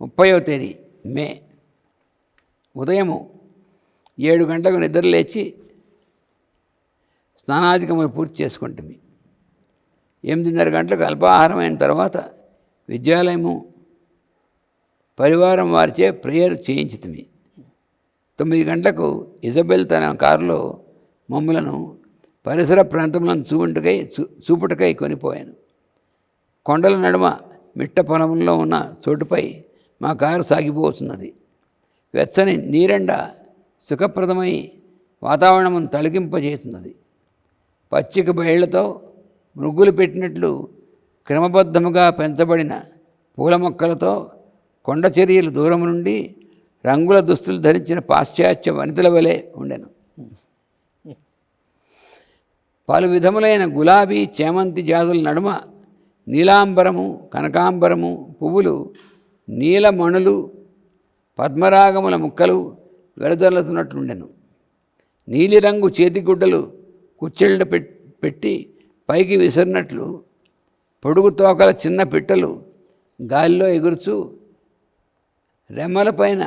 ముప్పైవ తేదీ మే. ఉదయము ఏడు గంటలకు నిద్ర లేచి స్నానాధికములు పూర్తి చేసుకుంటుంది. ఎనిమిదిన్నర గంటలకు అల్పాహారం అయిన తర్వాత విద్యాలయము పరివారం వారిచే ప్రేయర్ చేయించుతుంది. తొమ్మిది గంటలకు ఇజబెల్ తన కారులో మమ్మలను పరిసర ప్రాంతంలో చూపుటకై చూ చూపుటకై కొనిపోయాను. కొండల నడుమ మిట్ట పొలంలో ఉన్న చోటుపై మా కారు సాగిపోతున్నది వెచ్చని నీరెండ సుఖప్రదమై వాతావరణమును తొలగింపజేస్తున్నది. పచ్చిక బయళ్ళతో మృగ్గులు పెట్టినట్లు క్రమబద్ధముగా పెంచబడిన పూల మొక్కలతో కొండ చర్యలు దూరం నుండి రంగుల దుస్తులు ధరించిన పాశ్చాత్య వనితల వలె ఉండెను. పలు విధములైన గులాబీ చేమంతి జాతుల నడుమ నీలాంబరము కనకాంబరము పువ్వులు నీలమణులు పద్మరాగముల ముక్కలు వెలదల్లుతున్నట్లుండెను నీలిరంగు చేతిగుడ్డలు కుచ్చెళ్ళ పెట్టి పైకి విసిరినట్లు పొడుగు తోకల చిన్న పిట్టలు గాలిలో ఎగురుచు రెమ్మలపైన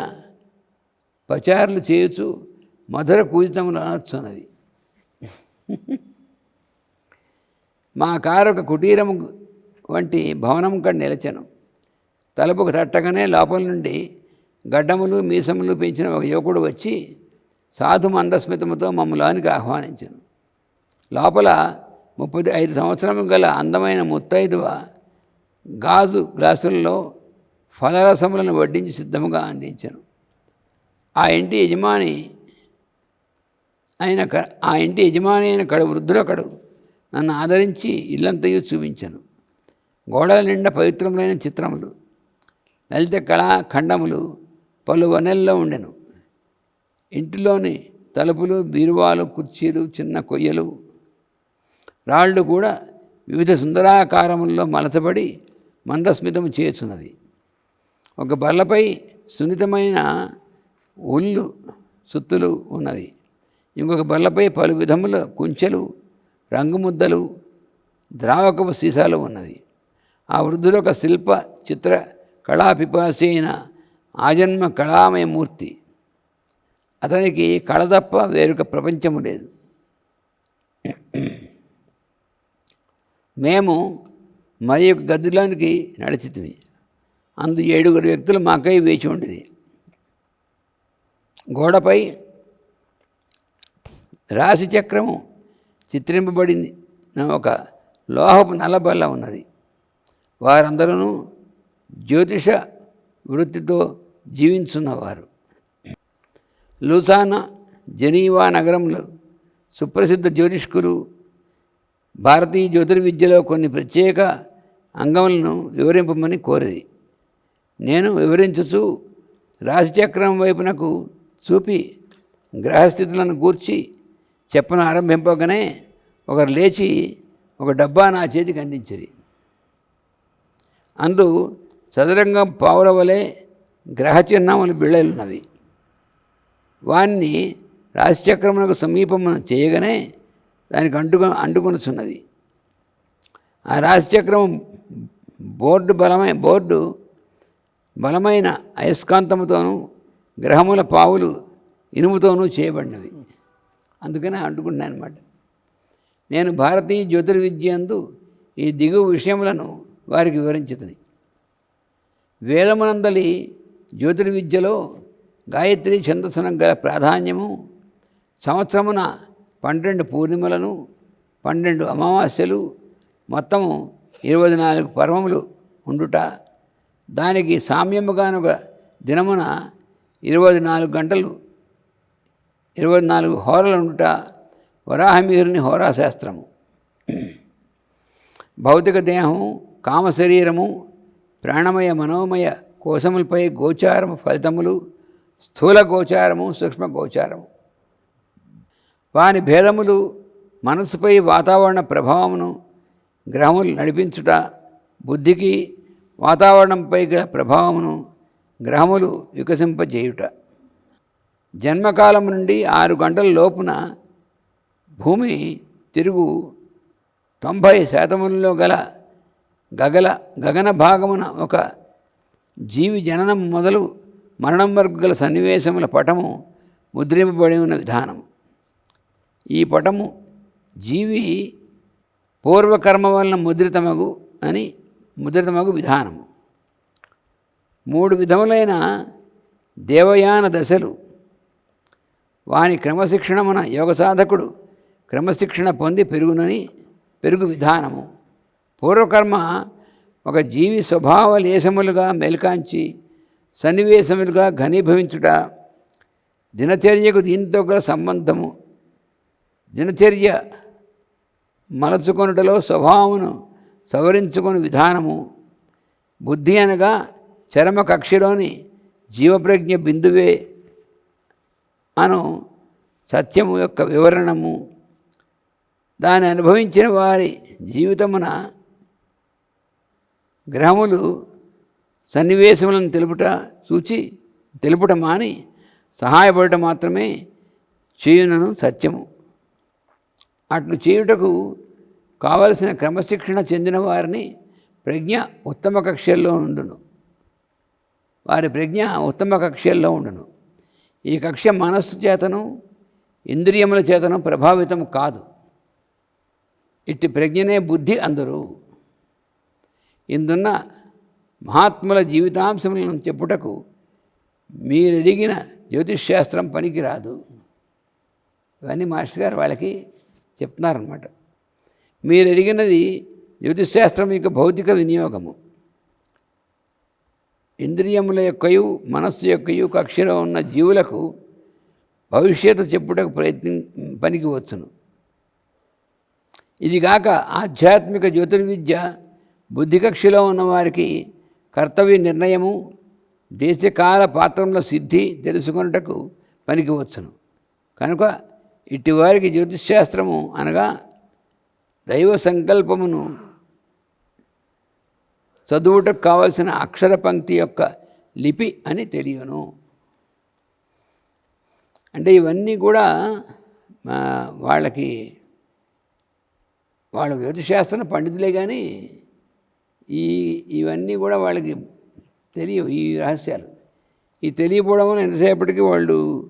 పచారులు చేయుచు మధుర కూజితములు అనొచ్చున్నవి. మా కారు ఒక కుటీరము వంటి భవనం కడ నిలిచాను. తలుపుకు తట్టగానే లోపల నుండి గడ్డములు మీసములు పెంచిన ఒక యువకుడు వచ్చి సాధు మందస్మితముతో మమ్మలానికి ఆహ్వానించాను. లోపల ముప్పై ఐదు సంవత్సరము గల అందమైన ముత్తైదువ గాజు గ్లాసులలో ఫలరసములను వడ్డించి సిద్ధముగా అందించాను. ఆ ఇంటి యజమాని ఆయన ఆ ఇంటి యజమాని అయిన కడు వృద్ధుడొకడు నన్ను ఆదరించి ఇల్లంతయు చూపించాను. గోడల నిండా పవిత్రములైన చిత్రములు లలిత కళాఖండములు పలు వనెల్లో ఉండెను. ఇంటిలోని తలుపులు బీరువాలు కుర్చీలు చిన్న కొయ్యలు. రాళ్ళు కూడా వివిధ సుందరాకారముల్లో మలచబడి మందస్మితము చేస్తున్నవి ఒక బల్లపై సున్నితమైన ఒళ్ళు సుత్తులు ఉన్నవి. ఇంకొక బల్లపై పలు విధముల కుంచెలు రంగుముద్దలు ద్రావకపు సీసాలు ఉన్నవి. ఆ వృద్ధులు ఒక శిల్ప చిత్ర కళాపిపాసి అయిన ఆజన్మ కళామయమూర్తి. అతనికి కళ తప్ప వేరొక ప్రపంచము లేదు. మేము మరి యొక్క గదిలోనికి నడిచితివి అందు ఏడుగురు వ్యక్తులు మాకై వేచి ఉండేది గోడపై రాశి చక్రము చిత్రింపబడింది. ఒక లోహపు నల్లబల్ల ఉన్నది. వారందరూ జ్యోతిష వృత్తితో జీవించున్నవారు. లూసానా జనీవా నగరంలో సుప్రసిద్ధ జ్యోతిష్కులు భారతీయ జ్యోతిర్విద్యలో కొన్ని ప్రత్యేక అంగములను వివరింపమని కోరిది నేను వివరించుచు రాశిచక్రం వైపునకు చూపి గ్రహస్థితులను గూర్చి చెప్పన ఆరంభింపగానే ఒకరు లేచి ఒక డబ్బా నా చేతికి అందించరి. అందు చదరంగం పావుల వలె గ్రహచిహ్నములు బిళ్ళలున్నవి వాన్ని రాశిచక్రమునకు సమీపమున చేయగానే దానికి అంటుకు అంటుకొనుచున్నది. ఆ రాశిచక్రం బోర్డు బలమైన బోర్డు బలమైన అయస్కాంతముతోనూ గ్రహముల పావులు ఇనుముతోనూ చేయబడినవి. అందుకనే అంటుకుంటున్నాను అనమాట నేను భారతీయ జ్యోతిర్విద్య అందు ఈ దిగువ విషయములను వారికి వివరించుతుంది వేదమునందలి జ్యోతిర్విద్యలో గాయత్రి ఛందస్సునం గల ప్రాధాన్యము సంవత్సరమున పన్నెండు పూర్ణిమలను పన్నెండు అమావాస్యలు మొత్తము ఇరవై నాలుగు పర్వములు ఉండుట దానికి సామ్యముగానొక దినమున ఇరవై నాలుగు గంటలు ఇరవై నాలుగు హోరలు ఉండుట వరాహమీరుని హోరాశాస్త్రము. భౌతిక దేహము కామ శరీరము ప్రాణమయ మనోమయ కోశములపై గోచారము ఫలితములు స్థూల గోచారము సూక్ష్మ గోచారము. వాని భేదములు మనసుపై వాతావరణ ప్రభావమును గ్రహములు నడిపించుట బుద్ధికి వాతావరణంపై గల ప్రభావమును గ్రహములు వికసింపజేయుట. జన్మకాలం నుండి ఆరు గంటల లోపున భూమి తిరుగు తొంభై శాతములలో గల గగల గగన భాగమున ఒక జీవి జననం మొదలు మరణం వరకు గల సన్నివేశముల పటము ముద్రింపబడి ఉన్న విధానం. ఈ పటము జీవి పూర్వకర్మ వలన ముద్రితమగు అని ముద్రితమగు విధానము. మూడు విధములైన దేవయాన దశలు. వాని క్రమశిక్షణమున యోగ సాధకుడు క్రమశిక్షణ పొంది పెరుగునని పెరుగు విధానము. పూర్వకర్మ ఒక జీవి స్వభావ లేశములుగా మెలికాంచి సన్నివేశములుగా ఘనీభవించుట దినచర్యకు దీనితో గల సంబంధము. దినచర్య మలచుకొనుటలో స్వభావమును సవరించుకొని విధానము. బుద్ధి అనగా చరమ కక్షలోని జీవప్రజ్ఞ బిందువే అను సత్యము యొక్క వివరణము. దాన్ని అనుభవించిన వారి జీవితమున గ్రహములు సన్నివేశములను తెలుపుట చూచి తెలుపుట మాని సహాయపడటం మాత్రమే చేయునను సత్యము. అట్లు చేయుటకు కావలసిన క్రమశిక్షణ చెందిన వారిని ప్రజ్ఞ ఉత్తమ కక్షల్లో ఉండును. వారి ప్రజ్ఞ ఉత్తమ కక్షల్లో ఉండును. ఈ కక్ష మనస్సు చేతను ఇంద్రియముల చేతను ప్రభావితం కాదు. ఇట్టి ప్రజ్ఞనే బుద్ధి అందరూ. ఇందున్న మహాత్ముల జీవితాంశములను చెప్పుటకు మీరెదిగిన జ్యోతిష్శాస్త్రం పనికిరాదు ఇవన్నీ మాస్టర్ గారు వాళ్ళకి చెప్తున్నారనమాట మీరు ఎరిగినది జ్యోతిశాస్త్రం యొక్క భౌతిక వినియోగము. ఇంద్రియముల యొక్కయు మనస్సు యొక్కయు కక్షలో ఉన్న జీవులకు భవిష్యత్తు చెప్పుటకు ప్రయత్ని పనికి వచ్చును. ఇదిగాక ఆధ్యాత్మిక జ్యోతిర్విద్య బుద్ధికక్షిలో ఉన్నవారికి కర్తవ్య నిర్ణయము దేశకాల పాత్రంలో సిద్ధి తెలుసుకొనుటకు పనికివచ్చును. కనుక ఇటివారికి జ్యోతిష్శాస్త్రము అనగా దైవ సంకల్పమును చదువుటకు కావలసిన అక్షర పంక్తి యొక్క లిపి అని తెలియను. అంటే ఇవన్నీ కూడా వాళ్ళకి వాళ్ళ జ్యోతిశాస్త్రం పండితులే కానీ ఈ ఇవన్నీ కూడా వాళ్ళకి తెలియవు ఈ రహస్యాలు. ఈ తెలియకపోవడం వల్ల ఎంతసేపటికి వాళ్ళు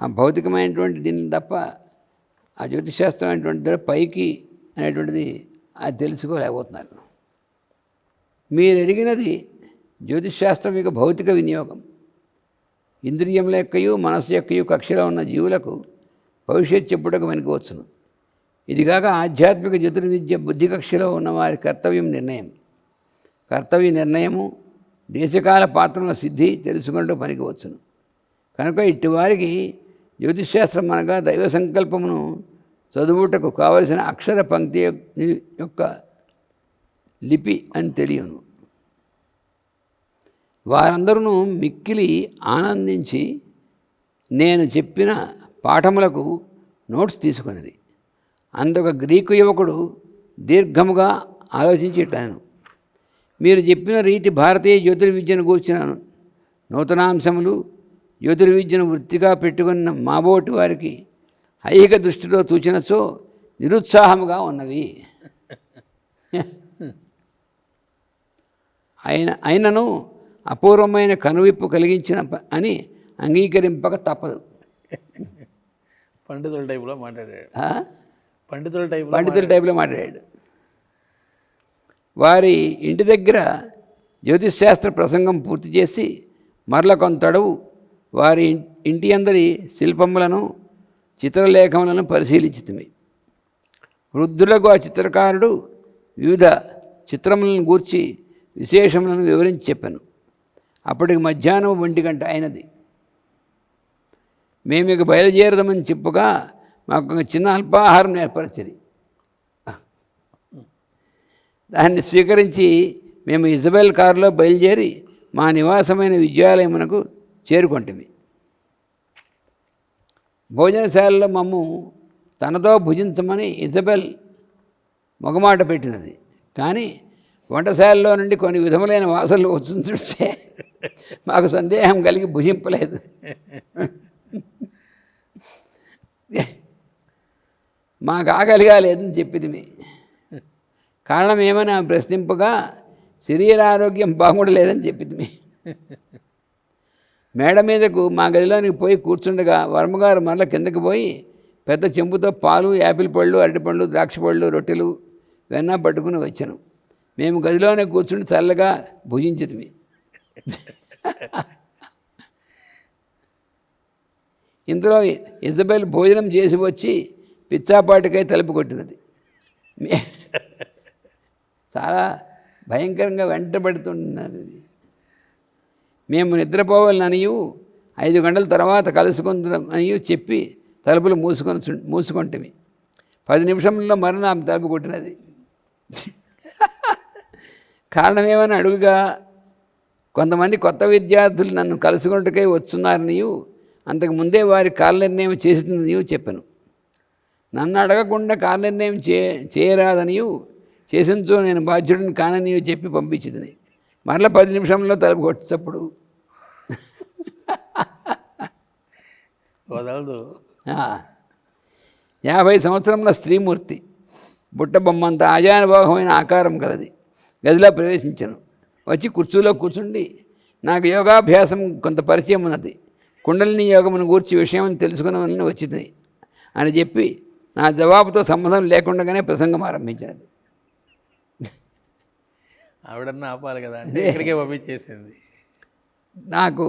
ఆ భౌతికమైనటువంటి దీన్ని తప్ప ఆ జ్యోతిశాస్త్రం అనేటువంటి పైకి అనేటువంటిది అది తెలుసుకోలేకపోతున్నారు. మీరు ఎరిగినది జ్యోతిశాస్త్రం యొక్క భౌతిక వినియోగం. ఇంద్రియముల యొక్కయు మనసు యొక్కయు కక్షలో ఉన్న జీవులకు భవిష్యత్ చెప్పుటకు వెనుకవచ్చును. ఇదిగాక ఆధ్యాత్మిక జ్యోతిర్విద్య బుద్ధి కక్షలో ఉన్న వారి కర్తవ్యం నిర్ణయం. కర్తవ్య నిర్ణయము దేశకాల పాత్రల సిద్ధి తెలుసుకుంటూ పనికివచ్చును. కనుక ఇట్టివారికి జ్యోతిషాస్త్రం అనగా దైవ సంకల్పమును చదువుటకు కావలసిన అక్షర పంక్తి యొక్క లిపి అని తెలియను. వారందరూ మిక్కిలి ఆనందించి నేను చెప్పిన పాఠములకు నోట్స్ తీసుకున్నది అందుక గ్రీకు యువకుడు దీర్ఘముగా ఆలోచించి ఇట్టాను మీరు చెప్పిన రీతి భారతీయ జ్యోతిర్విద్యను కూర్చిన నూతనాంశములు జ్యోతిర్విద్యను వృత్తిగా పెట్టుకున్న మాబోటి వారికి ఐహిక దృష్టిలో తూచినచో నిరుత్సాహముగా ఉన్నవి ఆయన అయినను అపూర్వమైన కనువిప్పు కలిగించిన అని అంగీకరింపక తప్పదు. పండితుల టైపులో మాట్లాడాడు? పండితుల టైపులో పండితుల టైపులో మాట్లాడాడు. వారి ఇంటి దగ్గర జ్యోతిశాస్త్ర ప్రసంగం పూర్తి చేసి మరల కొంతడవు వారి ఇంటి అందరి శిల్పములను చిత్రలేఖములను పరిశీలించుతుంది వృద్ధులకు ఆ చిత్రకారుడు వివిధ చిత్రములను గూర్చి విశేషములను వివరించి చెప్పాను. అప్పటికి మధ్యాహ్నం ఒంటి గంట అయినది. మేము ఇక బయలుదేరదామని చెప్పుగా మాకు ఒక చిన్న అల్పాహారం ఏర్పరిచింది దాన్ని స్వీకరించి మేము ఇజబెల్ కారులో బయలుదేరి మా నివాసమైన విద్యాలయమునకు చేరుకొంటిమి. భోజనశాలలో మమ్ము తనతో భుజించమని ఇజబెల్ మొగమాట పెట్టినది. కానీ వంటశాలలో నుండి కొన్ని విధములైన వాసనలు వస్తుంటే మాకు సందేహం కలిగి భుజింపలేదు. మాకు ఆకలిగా లేదని చెప్పింది కారణం ఏమని ప్రశ్నింపగా శరీర ఆరోగ్యం బాగుండలేదని చెప్పింది మేడ మీదకు మా గదిలోనికి పోయి కూర్చుండగా వర్మగారు మరల కిందకి పోయి పెద్ద చెంబుతో పాలు యాపిల్ పళ్ళు అరటిపళ్ళు ద్రాక్ష పళ్ళు రొట్టెలు వెన్న పట్టుకుని వచ్చాను. మేము గదిలోనే కూర్చుని చల్లగా భుజించితిమి ఇందులో ఇజబెల్ భోజనం చేసి వచ్చి పిచ్చాపాటికై తలుపు కొట్టినది. మే- చాలా భయంకరంగా వెంటబడుతున్నది. ఇది. మేము నిద్రపోవాలనియు ఐదు గంటల తర్వాత కలుసుకుందామనియు చెప్పి తలుపులు మూసుకొని మూసుకుంటమి మూసుకొంటిమి. పది నిమిషంలో మరణ ఆమె తలుపు కొట్టినది. కారణమేమని అడుగుగా కొంతమంది కొత్త విద్యార్థులు నన్ను కలుసుకుంటకై వస్తున్నారనియు అంతకు ముందే వారి కాలనిర్ణయం చేసిందనియు చెప్పాను. నన్ను అడగకుండా కాలనిర్ణయం చే చేయరాదనియు చేసించో నేను బాధ్యుడిని కాననియు చెప్పి పంపించింది మరలా పది నిమిషంలో తలుపు కొట్టేటప్పుడు. వదలదు. యాభై సంవత్సరంలో స్త్రీమూర్తి. బుట్ట బొమ్మంత ఆజానుభావమైన ఆకారం కలది గదిలో ప్రవేశించను. వచ్చి కుర్చీలో కూర్చుండి నాకు యోగాభ్యాసం కొంత పరిచయం ఉన్నది. కుండలిని యోగమును గూర్చి విషయం తెలుసుకున్నామని వచ్చింది. అని చెప్పి నా జవాబుతో సంబంధం లేకుండానే ప్రసంగం ఆరంభించినది ఆవిడన్నా ఆపాలి కదా అంటే ఇక్కడికే పంపించేసింది. నాకు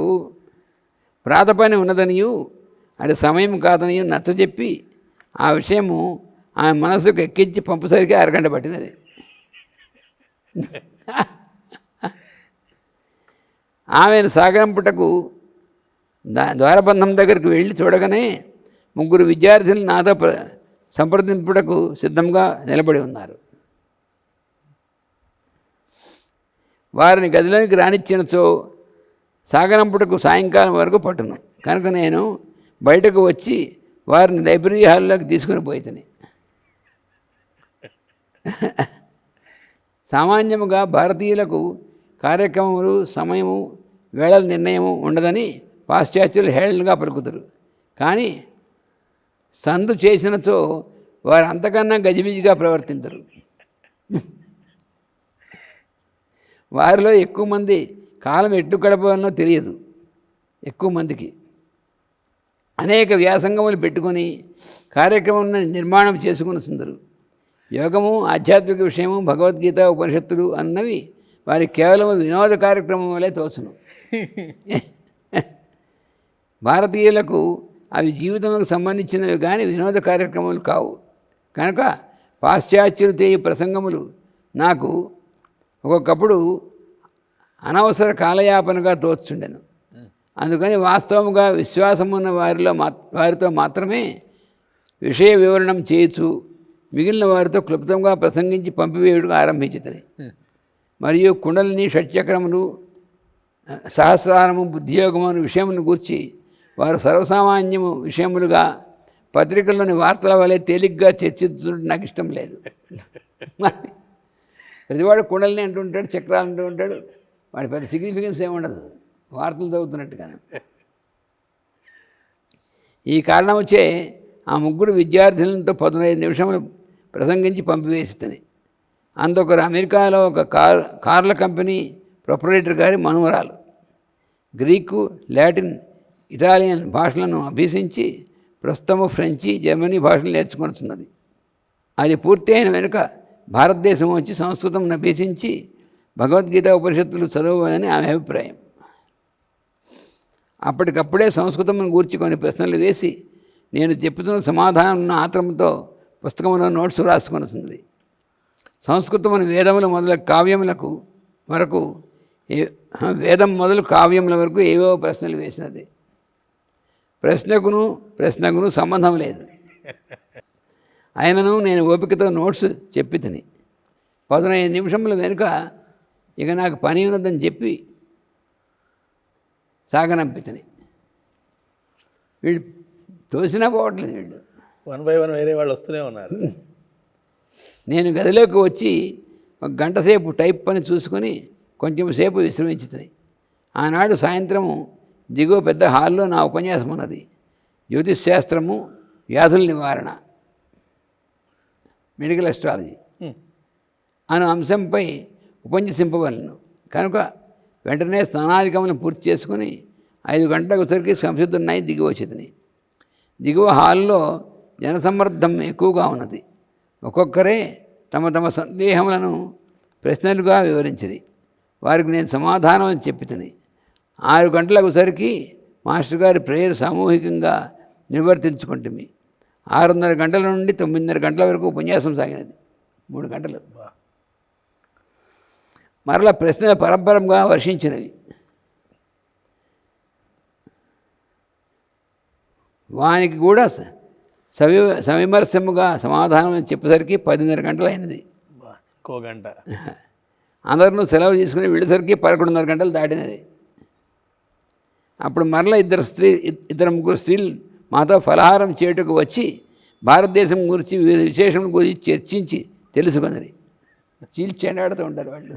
ప్రాత పని ఉన్నదనియు అది సమయం కాదనియు నచ్చజెప్పి ఆ విషయము ఆమె మనసుకు ఎక్కించి పంపసరికి అరగంట పట్టినది ఆమెను సాగరంపుటకు దా ద్వారబంధం దగ్గరికి వెళ్ళి చూడగానే ముగ్గురు విద్యార్థులు నాతో ప్ర సంప్రదింపుటకు సిద్ధంగా నిలబడి ఉన్నారు. వారిని గదిలోనికి రానిచ్చినచో సాగనంపుటకు సాయంకాలం వరకు పట్టును. కనుక నేను బయటకు వచ్చి వారిని లైబ్రరీ హాల్లోకి తీసుకుని పోయితని. సామాన్యముగా భారతీయులకు కార్యక్రమములు సమయము వేళల నిర్ణయము ఉండదని పాశ్చాత్యులు హేళనగా పలుకుతారు. కానీ సందు చేసినచో వారు అంతకన్నా గజిబిజిగా ప్రవర్తించరు వారిలో ఎక్కువ మంది కాలం ఎట్టు గడపనో తెలియదు. ఎక్కువ మందికి. అనేక వ్యాసంగములు పెట్టుకొని కార్యక్రమం నిర్మాణం చేసుకుని సుందరు. యోగము ఆధ్యాత్మిక విషయము భగవద్గీత ఉపనిషత్తులు అన్నవి వారి కేవలం వినోద కార్యక్రమం వలె తోచును. భారతీయులకు అవి జీవితంకు సంబంధించినవి కానీ వినోద కార్యక్రమాలు కావు. కనుక పాశ్చాత్యులు తేయి ప్రసంగములు నాకు ఒక్కొక్కప్పుడు అనవసర కాలయాపనగా తోచుండెను. అందుకని వాస్తవముగా విశ్వాసం ఉన్న వారిలో మా వారితో మాత్రమే విషయ వివరణం చేయొచ్చు మిగిలిన వారితో క్లుప్తంగా ప్రసంగించి పంపివేయడం ఆరంభించుతుంది మరియు కుండలిని షట్చక్రములు సహస్రారము బుద్ధియోగము అనే విషయమును గూర్చి వారు సర్వసామాన్యము విషయములుగా పత్రికల్లోని వార్తల వలె తేలిగ్గా చర్చించడం నాకు ఇష్టం లేదు. ప్రతివాడు కుండలిని అంటూ ఉంటాడు చక్రాలు అంటూ ఉంటాడు. వాడి పెద్ద సిగ్నిఫికెన్స్ ఏముండదు వార్తలు చదువుతున్నట్టుగానే ఈ కారణం వచ్చే ఆ ముగ్గురు విద్యార్థులతో పదునైదు నిమిషములు ప్రసంగించి పంపివేస్తుంది అందుకొకరు అమెరికాలో ఒక కార్ కార్ల కంపెనీ ప్రొపరేటర్ గారి మనుమరాలు గ్రీకు లాటిన్ ఇటాలియన్ భాషలను అభ్యసించి ప్రస్తుతము ఫ్రెంచి జర్మనీ భాషలు నేర్చుకొనుతున్నది అది పూర్తి అయిన వెనుక భారతదేశం వచ్చి సంస్కృతం అభ్యసించి భగవద్గీత ఉపనిషత్తులు చదవాలని ఆమె అభిప్రాయం. అప్పటికప్పుడే సంస్కృతం గూర్చి కొన్ని ప్రశ్నలు వేసి నేను చెప్పుతున్న సమాధానం ఆత్రంతో పుస్తకంలో నోట్స్ రాసుకొనుతుంది సంస్కృతమును వేదములు మొదలు కావ్యములకు వరకు వేదం మొదలు కావ్యముల వరకు ఏవో ప్రశ్నలు వేసినది. ప్రశ్నకును ప్రశ్నకును సంబంధం లేదు. ఆయనను నేను ఓపికతో నోట్స్ చెప్పి తిని. పదునైదు నిమిషముల వెనుక ఇక నాకు పని ఉన్నదని చెప్పి సాగనంపితని వీళ్ళు తోసినా పోవట్లేదు వీళ్ళు. వన్ బై వన్ వేరే వాళ్ళు వస్తూనే ఉన్నారు. నేను గదిలోకి వచ్చి ఒక గంట సేపు టైప్ పని చూసుకొని కొంచెం సేపు విశ్రమించుతుంది ఆనాడు సాయంత్రము దిగువ పెద్ద హాల్లో నా ఉపన్యాసం ఉన్నది జ్యోతిష్ శాస్త్రము వ్యాధుల నివారణ. మెడికల్ అస్ట్రాలజీ హ్మ్. అను అంశంపై ఉపన్యసింపవలను కనుక వెంటనే స్నానాధికములను పూర్తి చేసుకుని ఐదు గంటలకు సరికి సంసిద్ధున్నాయి దిగి వచ్చేదని దిగువ హాల్లో జనసమ్మర్దం ఎక్కువగా ఉన్నది. ఒక్కొక్కరే తమ తమ సందేహములను ప్రశ్నలుగా వివరించింది వారికి నేను సమాధానం చెప్పితని. ఆరు గంటలకు సరికి మాస్టర్ గారి ప్రేయర్ సామూహికంగా నిర్వర్తించుకుంటుంది ఆరున్నర గంటల నుండి తొమ్మిదిన్నర గంటల వరకు ఉపన్యాసం సాగినది. మూడు గంటలు. మరల ప్రశ్నల పరంపరంగా వర్షించినవి వానికి కూడా సవి సవిమర్శముగా సమాధానం చెప్పేసరికి పదిన్నర గంటలైనది. బా. ఇంకో గంట. అందరూ సెలవు తీసుకుని వెళ్ళేసరికి పదకొండున్నర గంటలు దాటినది. అప్పుడు మరల ఇద్దరు స్త్రీ ఇద్దరు ముగ్గురు స్త్రీలు మాతో ఫలహారం చేయుటకు వచ్చి భారతదేశం గురించి వివిధ విశేషం గురించి చర్చించి తెలుసుకున్నది చీల్చెండాడుతూ ఉంటారు వాళ్ళు.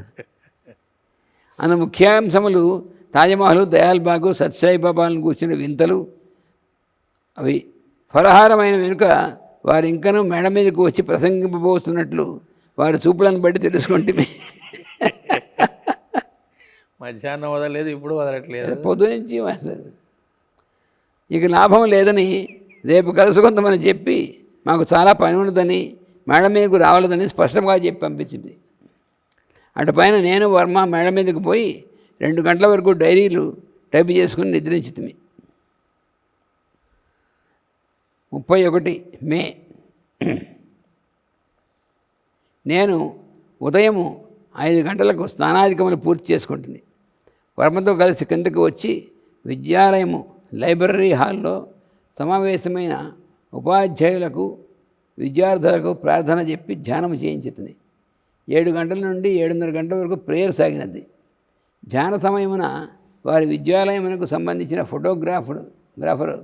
అందు ముఖ్యాంశములు తాజ్మహల్ దయాల్బాగు సత్సాయి బాబాలను కూర్చున్న వింతలు. అవి ఫలహారమైన వెనుక వారు ఇంకనూ మెడ మీదకు వచ్చి ప్రసంగింపబోతున్నట్లు వారి చూపులను బట్టి తెలుసుకుంటే మధ్యాహ్నం వదలలేదు ఇప్పుడు వదలట్లేదు. పొద్దు నుంచి ఇక లాభం లేదని రేపు కలుసుకుందామని చెప్పి మాకు చాలా పని ఉండదని మేడం మీదకు రావాలని స్పష్టంగా చెప్పి పంపించింది. అటు పైన నేను వర్మ మేడ మీదకు పోయి రెండు గంటల వరకు డైరీలు టైప్ చేసుకుని నిద్రించింది. ముప్పై ఒకటి మే. నేను ఉదయము ఐదు గంటలకు స్నానాధికములు పూర్తి చేసుకుంటుంది. వర్మతో కలిసి కిందకు వచ్చి విద్యాలయము లైబ్రరీ హాల్లో సమావేశమైన ఉపాధ్యాయులకు విద్యార్థులకు ప్రార్థన చెప్పి ధ్యానం చేయించుతుంది ఏడు గంటల నుండి ఏడున్నర గంటల వరకు ప్రేయర్ సాగినది. ధ్యాన సమయమున వారి విద్యాలయమునకు సంబంధించిన ఫోటోగ్రాఫర్ గ్రాఫర్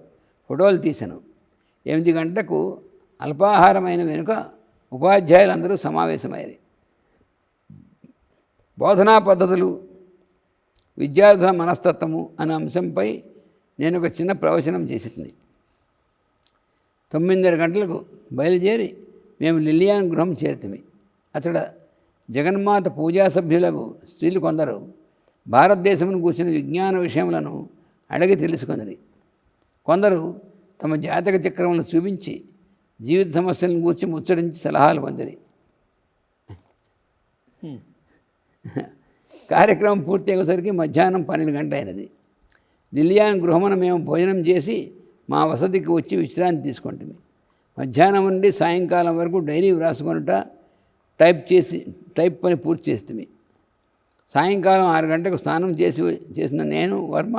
ఫోటోలు తీశాను ఎనిమిది గంటలకు అల్పాహారమైన వెనుక ఉపాధ్యాయులందరూ సమావేశమయ్యారు. బోధనా పద్ధతులు విద్యార్థుల మనస్తత్వము అనే అంశంపై నేను ఒక చిన్న ప్రవచనం చేసింది. తొమ్మిదిన్నర గంటలకు బయలుదేరి మేము లిలియాన్ గృహం చేరుతుంది. అతడ జగన్మాత పూజా సభ్యులకు స్త్రీలు కొందరు భారతదేశమును కూర్చున్న విజ్ఞాన విషయములను అడిగి తెలుసుకున్నది కొందరు తమ జాతక చక్రములను చూపించి జీవిత సమస్యలను గూర్చి ముచ్చరించి సలహాలు పొందిరి. కార్యక్రమం పూర్తి అయ్యేసరికి మధ్యాహ్నం పన్నెండు గంట అయినది లిలియాన్ గృహమున మేము భోజనం చేసి మా వసతికి వచ్చి విశ్రాంతి తీసుకుంటుంది. మధ్యాహ్నం నుండి సాయంకాలం వరకు డైరీ వ్రాసుకునుట టైప్ చేసి టైప్ పని పూర్తి చేస్తుంది. సాయంకాలం ఆరు గంటలకు స్నానం చేసి చేసిన నేను వర్మ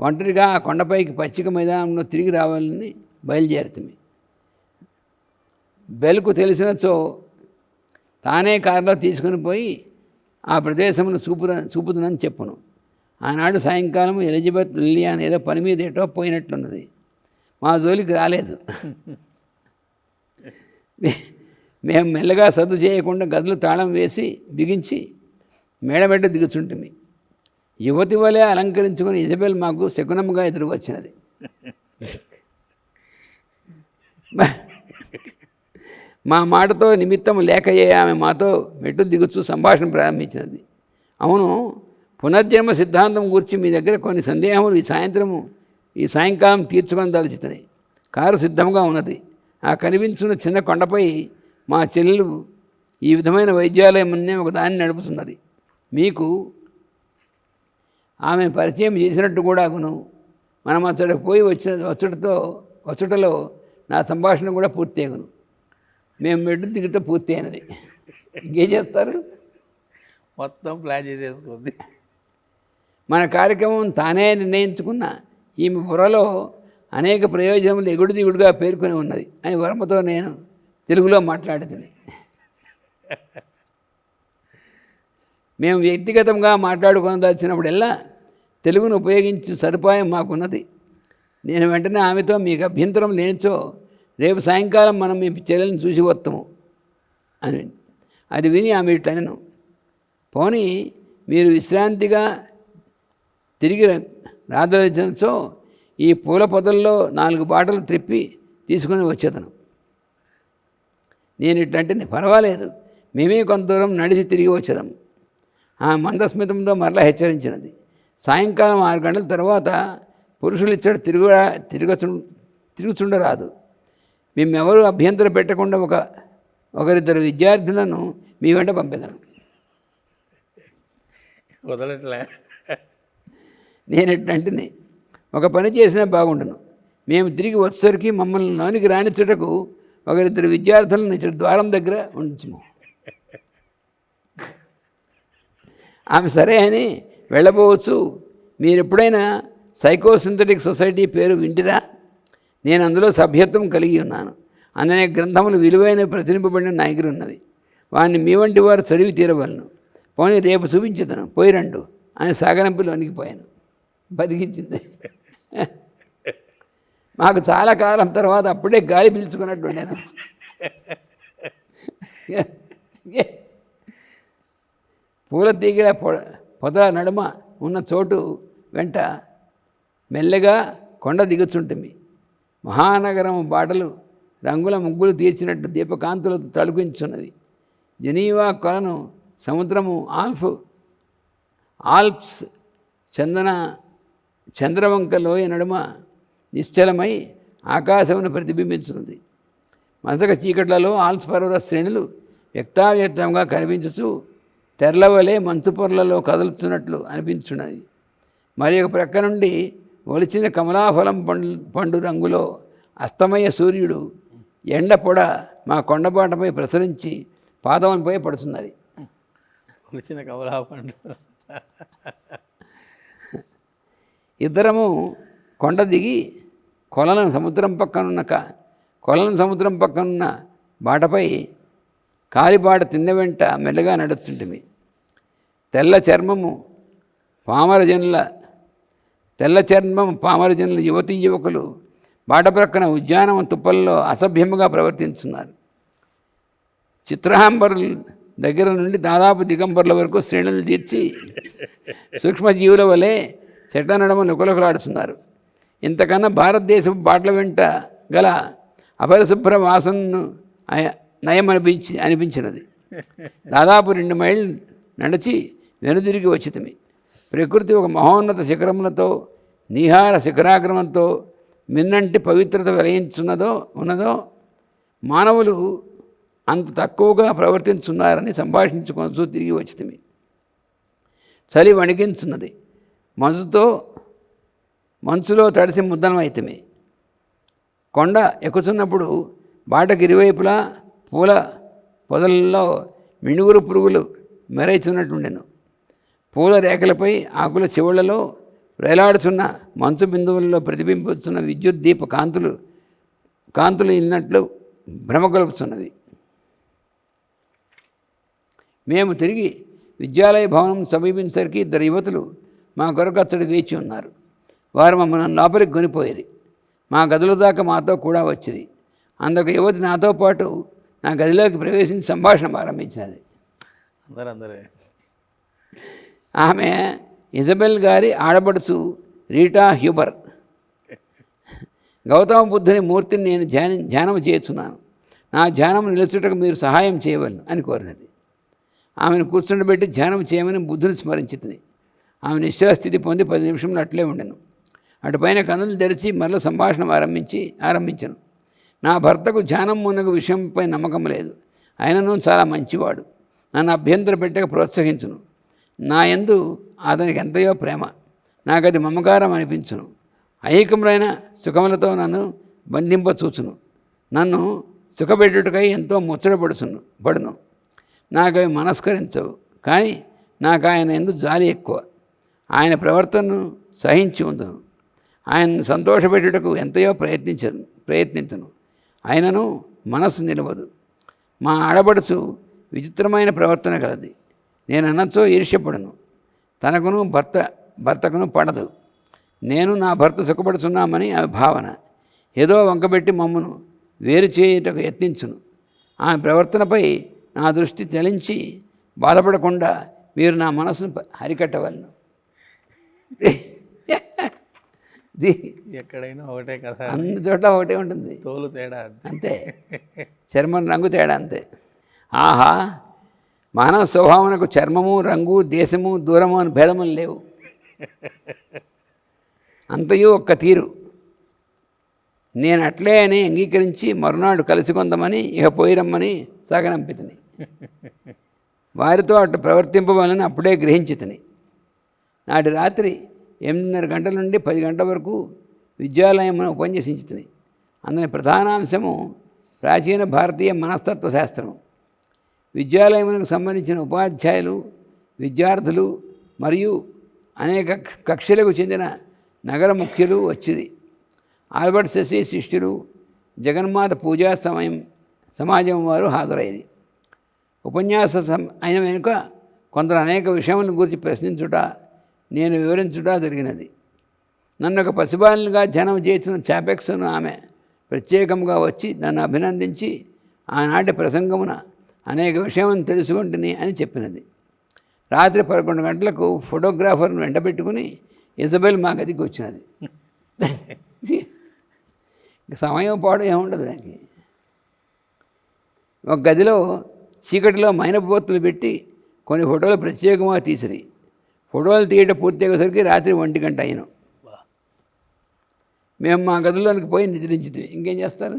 ఒంటరిగా ఆ కొండపైకి పచ్చిక మైదానంలో తిరిగి రావాలని బయలుదేరుతుంది. బెల్కు తెలిసినచో తానే కారులో తీసుకుని పోయి ఆ ప్రదేశమును చూపు చూపుతునని చెప్పును. ఆనాడు సాయంకాలం ఎలిజబెత్ లిలియాన్ ఏదో పని మీద ఏటో పోయినట్లున్నది. మా జోలికి రాలేదు. మేము మెల్లగా సర్దు చేయకుండా గదులు తాళం వేసి బిగించి మేడమెట్ట దిగుచుంటుంది యువతి వలె అలంకరించుకుని ఇజబెల్ మాకు శకునముగా ఎదురు వచ్చినది మా మాటతో నిమిత్తం లేకయే ఆమె మాతో మెట్టు దిగుచు సంభాషణ ప్రారంభించినది. అవును పునర్జన్మ సిద్ధాంతం గురించి మీ దగ్గర కొన్ని సందేహములు ఈ సాయంత్రము ఈ సాయంకాలం తీర్చుకొని కారు సిద్ధంగా ఉన్నది. ఆ కనిపించిన చిన్న కొండపై మా చెల్లెలు ఈ విధమైన వైద్యాలయం అనే ఒక దాన్ని నడుపుతున్నది. మీకు ఆమె పరిచయం చేసినట్టు కూడా అగును. మనం అతడికి పోయి వచ్చిన వచ్చుటతో వచ్చటలో నా సంభాషణ కూడా పూర్తి అగును. మేము మెడ్డు దిగుట పూర్తి అయినది. ఇంకేం చేస్తారు? మొత్తం ప్లాన్ చేసేసుకుంది. మన కార్యక్రమం తానే నిర్ణయించుకున్న ఈమె బుర్రలో అనేక ప్రయోజనములు ఎగుడు దిగుడుగా పేర్కొని ఉన్నది అని వర్మతో నేను తెలుగులో మాట్లాడుతుంది మేము వ్యక్తిగతంగా మాట్లాడుకొనదలిచినప్పుడల్లా తెలుగును ఉపయోగించు సదుపాయం మాకున్నది. నేను వెంటనే ఆమెతో మీకు అభ్యంతరం లేనిచో రేపు సాయంకాలం మనం మీ చెల్లెల్ని చూసి వస్తాము అని. అది విని ఆమె ఇట్లనను. పోనీ మీరు విశ్రాంతిగా తిరిగి రాదలిచో ఈ పూల పొదల్లో నాలుగు బాటలు త్రిప్పి తీసుకుని వచ్చేదను నేను ఇట్లాంటిది పర్వాలేదు. మేమే కొంత దూరం నడిచి తిరిగి వచ్చేదాం. ఆ మందస్మితంతో మరలా హెచ్చరించినది. సాయంకాలం ఆరు గంటల తర్వాత పురుషులు ఇచ్చడు తిరుగు తిరుగుచు తిరుగుచుండరాదు. మేమెవరూ అభ్యంతరం పెట్టకుండా ఒక ఒకరిద్దరు విద్యార్థులను మీ వెంట పంపేదాను. వదలట్లే. నేను ఎట్లంటే ఒక పని చేసినా బాగుండును. మేము తిరిగి వచ్చేసరికి మమ్మల్ని లోనికి రాణించుటకు ఒకరిద్దరు విద్యార్థులను ఇచ్చటి ద్వారం దగ్గర ఉంచుము. ఆమె సరే అని వెళ్ళబోవచ్చు. మీరు ఎప్పుడైనా సైకోసింథటిక్ సొసైటీ పేరు వింటిరా? నేను అందులో సభ్యత్వం కలిగి ఉన్నాను. అందునే గ్రంథములు విలువైన ప్రచురింపబడిన నాయకులు ఉన్నవి. వాడిని మీ వంటి వారు చదివి తీరవలను. పోనీ రేపు చూపించదను పోయి రండు. అని సాగనంపులు పోయాను. బతికించింది. మాకు చాలా కాలం తర్వాత అప్పుడే గాలి పీల్చుకున్నట్టు నేను పూల తీగల పొదల పొద నడుమ ఉన్న చోటు వెంట మెల్లగా కొండ దిగుచుంటుంది. మహానగరం బాటలు రంగుల ముగ్గులు తీర్చినట్టు దీపకాంతులతో తలుపించున్నవి జనీవా కొలను సముద్రము ఆల్ఫ్ ఆల్ప్స్ చందన చంద్రవంక లోయ నడుమ నిశ్చలమై ఆకాశమును ప్రతిబింబించున్నది మసక చీకట్లలో ఆల్స్పర్వర శ్రేణులు వ్యక్తావ్యక్తంగా కనిపించుచు తెరలవలే మంచు పొరలలో కదులుతున్నట్లు అనిపించున్నది. మరి ఒక ప్రక్క నుండి ఒలిచిన కమలాఫలం పండు పండు రంగులో అస్తమయ సూర్యుడు ఎండ పొడ మా కొండబాటపై ప్రసరించి పాదములపై పడుతున్నది ఒలిచిన కమలాపండు. ఇద్దరము కొండ దిగి కొలను సముద్రం పక్కనున్న కొలను సముద్రం పక్కనున్న బాటపై కాలిబాట తిన్న వెంట మెల్లగా నడుస్తుంటిమి. తెల్ల చర్మము పామరజనుల తెల్ల చర్మం పామరజనుల యువతీ యువకులు బాట ప్రక్కన ఉద్యానవన తుప్పల్లో అసభ్యముగా ప్రవర్తించున్నారు. చిత్రహాంబరుల దగ్గర నుండి దాదాపు దిగంబర్ల వరకు శ్రేణులు తీర్చి సూక్ష్మజీవుల వలె చెట్ల నడమ నుకలుకలాడుతున్నారు ఇంతకన్నా భారతదేశపు బాటల వెంట గల అపరిశుభ్ర వాసనను నయం అనిపించి అనిపించినది. దాదాపు రెండు మైళ్ళు నడిచి వెనుదిరిగి వచ్చితమి. ప్రకృతి ఒక మహోన్నత శిఖరములతో నిహార శిఖరాగ్రమంతో మిన్నంటి పవిత్రత వెలయించున్నదో ఉన్నదో మానవులు అంత తక్కువగా ప్రవర్తించున్నారని సంభాషించుకొనచూ తిరిగి వచ్చితమి. చలి వణికించున్నది. మంచుతో మంచులో తడిసి ముద్దనమైతమే. కొండ ఎక్కుతున్నప్పుడు బాటకి ఇరువైపులా పూల పొదలలో మిణుగురు పురుగులు మెరైచున్నట్టుండెను పూల రేఖలపై ఆకుల చెవులలో వేలాడుచున్న మంచు బిందువులలో ప్రతిబింబిస్తున్న విద్యుత్ దీప కాంతులు కాంతులు ఇల్లినట్లు భ్రమగొలుపుతున్నవి మేము తిరిగి విద్యాలయ భవనం సమీపించరికి ఇద్దరు యువతులు మా కొరకు అతడు వేచి ఉన్నారు. వారు మమ్మల్ని లోపలికి కొనిపోయేది మా గదుల దాకా మాతో కూడా వచ్చింది అందుకు యువతి నాతో పాటు నా గదిలోకి ప్రవేశించి సంభాషణ ప్రారంభించినది. అందరు అందరే. ఆమె ఇజబెల్ గారి ఆడబడుచు రీటా హ్యూబర్. గౌతమ బుద్ధుని మూర్తిని నేను ధ్యానం ధ్యానం చేస్తున్నాను నా ధ్యానం నిలుచుటకు మీరు సహాయం చేయవలను అని కోరినది. ఆమెను కూర్చుండబెట్టి ధ్యానం చేయమని బుద్ధుని స్మరించింది ఆమె నిశ్చలస్థితి పొంది పది నిమిషంలో అట్లే ఉండెను. అటుపైన కనులు తెరిచి మరల సంభాషణ ఆరంభించి ఆరంభించను. నా భర్తకు ధ్యానం మునగు విషయంపై నమ్మకం లేదు. ఆయనను చాలా మంచివాడు. నన్ను అభ్యంతర పెట్టక ప్రోత్సహించును. నా యందు అతనికి ఎంతయో ప్రేమ. నాకు అది మమకారం అనిపించును. ఐకములైన సుఖములతో నన్ను బంధింపచూచును. నన్ను సుఖపెట్టుటకై ఎంతో ముచ్చటపడుచును పడును. నాకు అవి మనస్కరించవు. కానీ నాకు ఆయన ఎందు జాలి ఎక్కువ. ఆయన ప్రవర్తనను సహించి ఉందును. ఆయనను సంతోషపెట్టుటకు ఎంతయో ప్రయత్నించను ప్రయత్నించను ఆయనను మనసు నిలవదు. మా ఆడబడుచు విచిత్రమైన ప్రవర్తన కలది నేను అనొచ్చో ఈర్ష్యపడను. తనకును భర్త భర్తకును పడదు. నేను నా భర్త సుఖపడుచున్నామని ఆమె భావన. ఏదో వంకబెట్టి మమ్మను వేరు చేయుటకు యత్నించును. ఆమె ప్రవర్తనపై నా దృష్టి చలించి బాధపడకుండా మీరు నా మనసును హరికట్టవలను. ఎక్కడైనా ఒకటే కదా. అన్ని చోట్ల ఒకటే ఉంటుంది. తోలు తేడా అంతే. చర్మం రంగు తేడా అంతే. ఆహా మానవ స్వభావనకు చర్మము రంగు దేశము దూరము అని భేదములు లేవు. అంతయు ఒక్క తీరు. నేను అట్లే అని అంగీకరించి మరునాడు కలిసి కొందమని ఇక పోయిరమ్మని సాగనంపితిని. వారితో అటు ప్రవర్తింపవాలని అప్పుడే గ్రహించితిని. నాటి రాత్రి ఎనిమిదిన్నర గంటల నుండి పది గంటల వరకు విద్యాలయం ఉపన్యసించుతుంది. అందులో ప్రధానాంశము ప్రాచీన భారతీయ మనస్తత్వ శాస్త్రం. విద్యాలయములకు సంబంధించిన ఉపాధ్యాయులు విద్యార్థులు మరియు అనేక కక్షలకు చెందిన నగర ముఖ్యులు వచ్చింది ఆల్బర్ట్ శశి శిష్యులు జగన్మాత పూజా సమయం సమాజం వారు హాజరైంది ఉపన్యాస అయిన వెనుక కొందరు అనేక విషయములను గురించి ప్రశ్నించుట నేను వివరించుట జరిగినది. నన్ను ఒక పసిబాలుగా జనం చేసిన చాపెక్స్ను ఆమె ప్రత్యేకంగా వచ్చి నన్ను అభినందించి ఆనాటి ప్రసంగమున అనేక విషయం తెలుసుకుంటుని అని చెప్పినది. రాత్రి పదకొండు గంటలకు ఫోటోగ్రాఫర్ను వెంటబెట్టుకుని ఇజబెల్ మా గదికి వచ్చినది. సమయం పాడు ఏముండదు దానికి. ఒక గదిలో చీకటిలో మైనపోతులు పెట్టి కొన్ని ఫోటోలు ప్రత్యేకంగా తీసినాయి ఫోటోలు తీయటం పూర్తి అయ్యేసరికి రాత్రి ఒంటి గంట అయినాం. మేము మా గదిలోనికి పోయి నిద్రించింది ఇంకేం చేస్తారు?